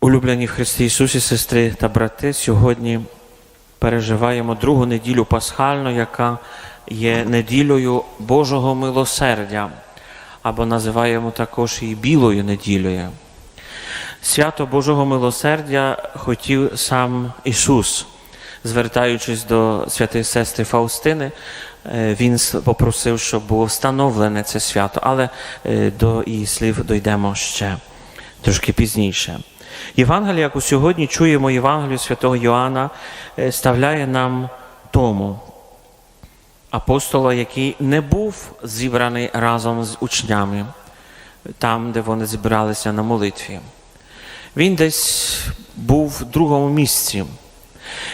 Улюблені в Христі Ісусі, сестри та брати, сьогодні переживаємо другу неділю Пасхальну, яка є неділею Божого милосердя, або називаємо також і Білою неділею. Свято Божого милосердя хотів сам Ісус, звертаючись до святої сестри Фаустини, е, Він попросив, щоб було встановлене це свято, але е, до її слів дійдемо ще трошки пізніше. Євангелія, яку сьогодні чуємо, Євангелію святого Йоанна, е, ставляє нам тому апостола, який не був зібраний разом з учнями, там, де вони зібралися на молитві. Він десь був в другому місці.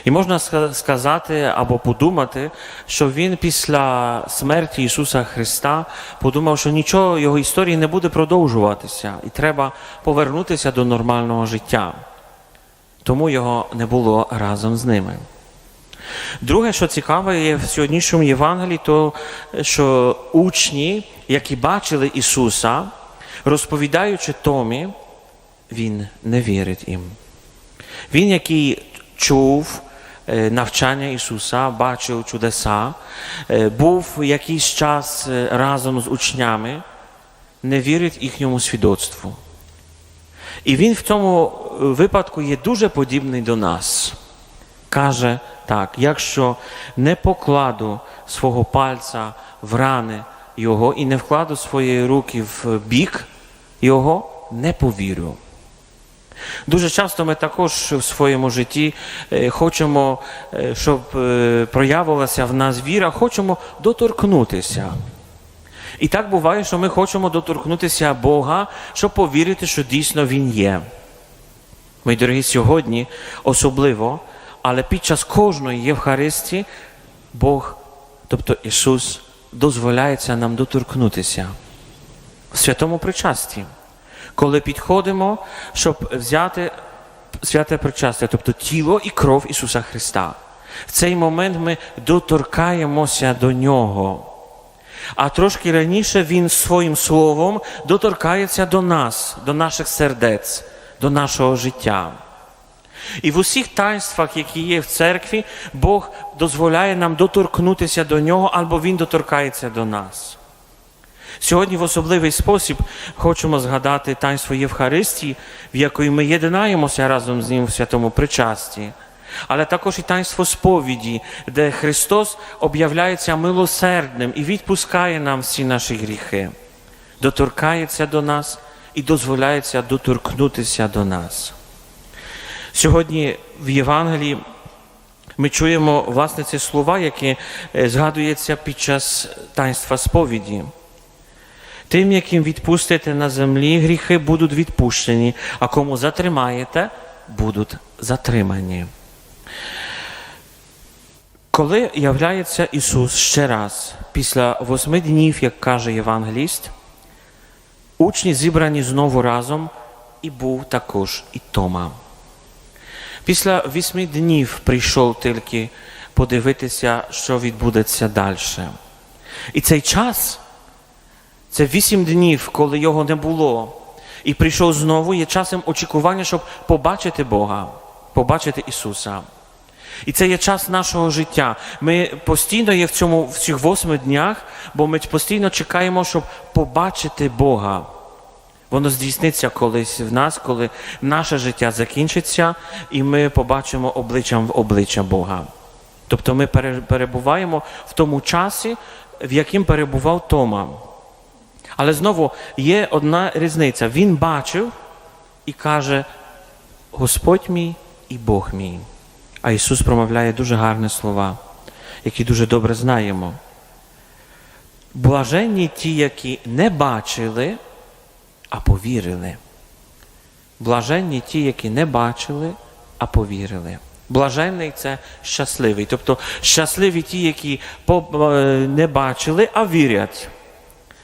І можна сказати або подумати, що він після смерті Ісуса Христа подумав, що нічого його історії не буде продовжуватися, і треба повернутися до нормального життя. Тому його не було разом з ними. Друге, що цікаве є в сьогоднішньому Євангелії, то що учні, які бачили Ісуса, розповідаючи Томі, Він не вірить їм. Він, який чув е, навчання Ісуса, бачив чудеса, е, був якийсь час е, разом з учнями, не вірить їхньому свідоцтву. І він в цьому випадку є дуже подібний до нас. Каже так: якщо не покладу свого пальця в рани Його і не вкладу своєї руки в бік Його, не повірю. Дуже часто ми також в своєму житті е, хочемо, е, щоб е, проявилася в нас віра, хочемо доторкнутися. І так буває, що ми хочемо доторкнутися Бога, щоб повірити, що дійсно Він є. Мої дорогі, сьогодні особливо, але під час кожної Євхаристії Бог, тобто Ісус, дозволяється нам доторкнутися в святому причасті, коли підходимо, щоб взяти святе причастя, тобто тіло і кров Ісуса Христа. В цей момент ми доторкаємося до Нього. А трошки раніше Він своїм словом доторкається до нас, до наших сердець, до нашого життя. І в усіх таїнствах, які є в церкві, Бог дозволяє нам доторкнутися до нього, або Він доторкається до нас. Сьогодні в особливий спосіб хочемо згадати таїнство Євхаристії, в якої ми єднаємося разом з ним в святому причасті, але також і таїнство сповіді, де Христос об'являється милосердним і відпускає нам всі наші гріхи, доторкається до нас і дозволяється доторкнутися до нас. Сьогодні в Євангелії ми чуємо власне ці слова, які е, згадуються під час таїнства сповіді. Тим, яким відпустите на землі, гріхи будуть відпущені, а кому затримаєте, будуть затримані. Коли являється Ісус ще раз, після восьми днів, як каже Євангеліст, учні зібрані знову разом, і був також і Тома. Після вісьми днів прийшов тільки подивитися, що відбудеться далі. І цей час, це вісім днів, коли його не було, і прийшов знову, є часом очікування, щоб побачити Бога, побачити Ісуса. І це є час нашого життя. Ми постійно є в цьому в цих восьми днях, бо ми постійно чекаємо, щоб побачити Бога. Воно здійсниться колись в нас, коли наше життя закінчиться, і ми побачимо обличчям в обличчя Бога. Тобто ми пере- перебуваємо в тому часі, в яким перебував Тома. Але знову є одна різниця. Він бачив і каже: Господь мій і Бог мій. А Ісус промовляє дуже гарні слова, які дуже добре знаємо. Блаженні ті, які не бачили, а повірили. Блаженні ті, які не бачили, а повірили. Блаженний це щасливий. Тобто щасливі ті, які е, не бачили, а вірять.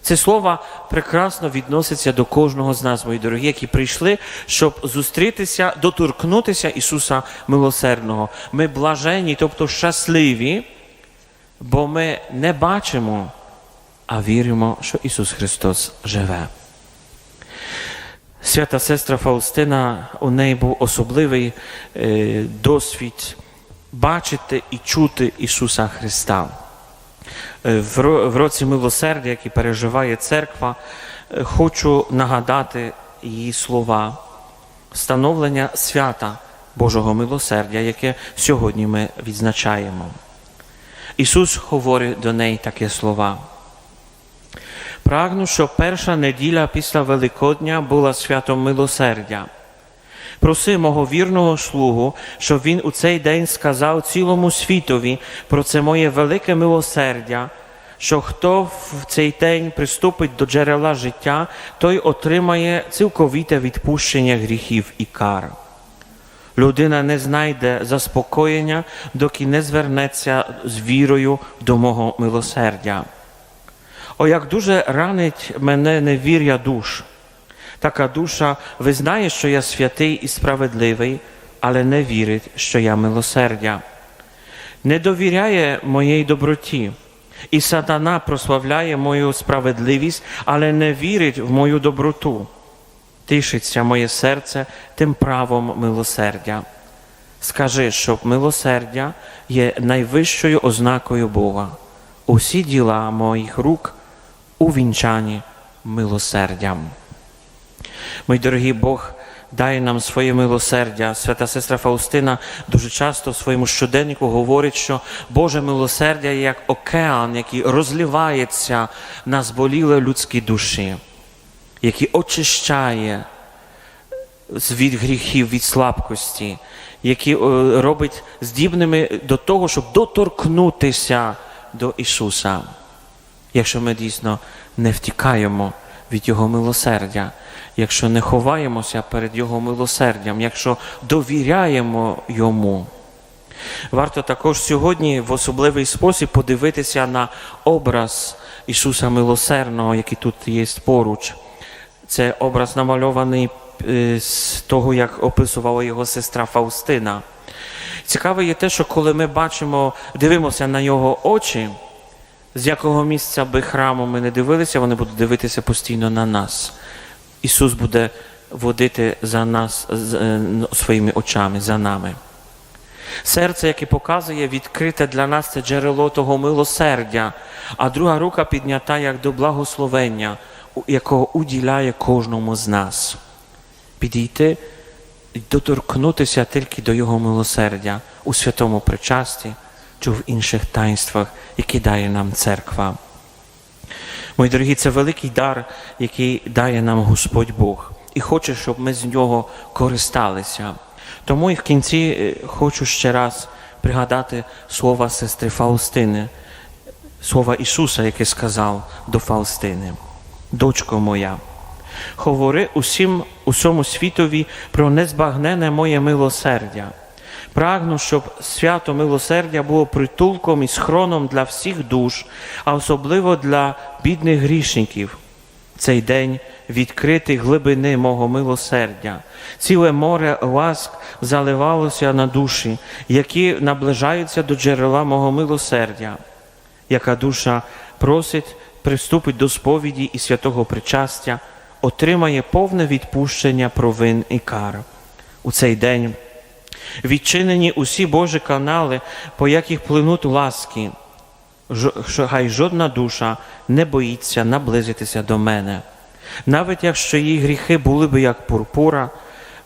Це слово прекрасно відноситься до кожного з нас, мої дорогі, які прийшли, щоб зустрітися, доторкнутися Ісуса Милосердного. Ми блаженні, тобто щасливі, бо ми не бачимо, а віримо, що Ісус Христос живе. Свята сестра Фаустина, у неї був особливий е, досвід бачити і чути Ісуса Христа. Е, В році милосердя, який переживає церква, е, хочу нагадати її слова становлення свята Божого милосердя, яке сьогодні ми відзначаємо. Ісус говорить до неї такі слова. Прагну, щоб перша неділя після Великодня була святом милосердя. Проси мого вірного слугу, щоб він у цей день сказав цілому світові про це моє велике милосердя, що хто в цей день приступить до джерела життя, той отримає цілковіте відпущення гріхів і кар. Людина не знайде заспокоєння, доки не звернеться з вірою до мого милосердя. О, як дуже ранить мене невір'я душ. Така душа визнає, що я святий і справедливий, але не вірить, що я милосердя. Не довіряє моїй доброті, і сатана прославляє мою справедливість, але не вірить в мою доброту. Тишиться моє серце тим правом милосердя. Скажи, щоб милосердя є найвищою ознакою Бога. Усі діла моїх рук увінчані милосердям. Мій дорогий Бог дає нам своє милосердя. Свята сестра Фаустина дуже часто в своєму щоденнику говорить, що Боже милосердя є як океан, який розливається на зболіле людські душі, який очищає від гріхів, від слабкості, які е, робить здібними до того, щоб доторкнутися до Ісуса. Якщо ми дійсно не втікаємо від Його милосердя, якщо не ховаємося перед Його милосердям, якщо довіряємо Йому. Варто також сьогодні в особливий спосіб подивитися на образ Ісуса Милосердного, який тут є поруч. Це образ намальований е, з того, як описувала його сестра Фаустина. Цікаве є те, що коли ми бачимо, дивимося на його очі, з якого місця би храму ми не дивилися, вони будуть дивитися постійно на нас. Ісус буде водити за нас е, своїми очами, за нами. Серце, яке показує відкрите для нас це джерело того милосердя, а друга рука піднята як до благословення, якого уділяє кожному з нас. Підійти і доторкнутися тільки до Його милосердя у святому причасті чи в інших таїнствах, які дає нам церква. Мої дорогі, це великий дар, який дає нам Господь Бог, і хоче, щоб ми з нього користалися. Тому і в кінці е, хочу ще раз пригадати слова сестри Фаустини, слова Ісуса, яке сказав до Фаустини. Дочко моя, говори усім усьому світові про незбагнене моє милосердя. Прагну, щоб свято милосердя було притулком і схроном для всіх душ, а особливо для бідних грішників. Цей день відкрити глибини мого милосердя. Ціле море ласк заливалося на душі, які наближаються до джерела мого милосердя. Яка душа просить, приступить до сповіді і святого причастя, отримає повне відпущення провин і кар. У цей день відчинені усі Божі канали, по яких плинуть ласки, що хай жодна душа не боїться наблизитися до мене. Навіть якщо її гріхи були б як пурпура,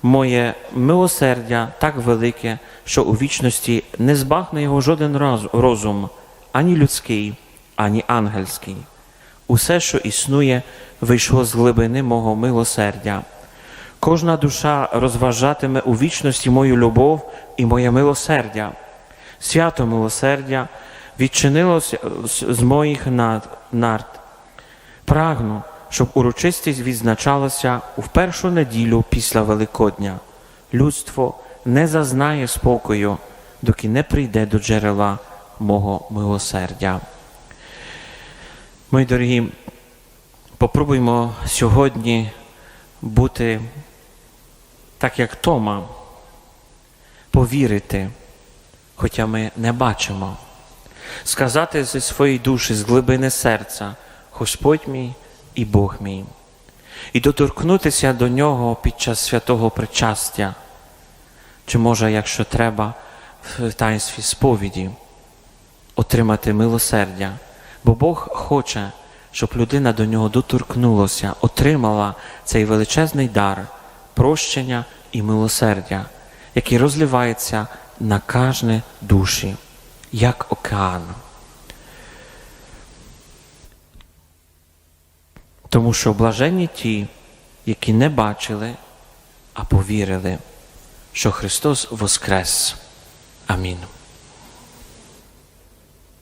моє милосердя так велике, що у вічності не збагне його жоден розум, ані людський, ані ангельський. Усе, що існує, вийшло з глибини мого милосердя. Кожна душа розважатиме у вічності мою любов і моє милосердя. Свято милосердя відчинилося з- моїх нарт. Прагну, щоб урочистість відзначалася у першу неділю після Великодня. Людство не зазнає спокою, доки не прийде до джерела мого милосердя. Мої дорогі, попробуймо сьогодні бути так, як Тома, повірити, хоча ми не бачимо, сказати зі своєї душі, з глибини серця, Господь мій і Бог мій. і доторкнутися до нього під час святого причастя, чи може, якщо треба, в таїнстві сповіді, отримати милосердя. Бо Бог хоче, щоб людина до нього доторкнулася, отримала цей величезний дар прощення і милосердя, який розливається на кожне душі, як океан. Тому що блаженні ті, які не бачили, а повірили, що Христос воскрес. Амінь.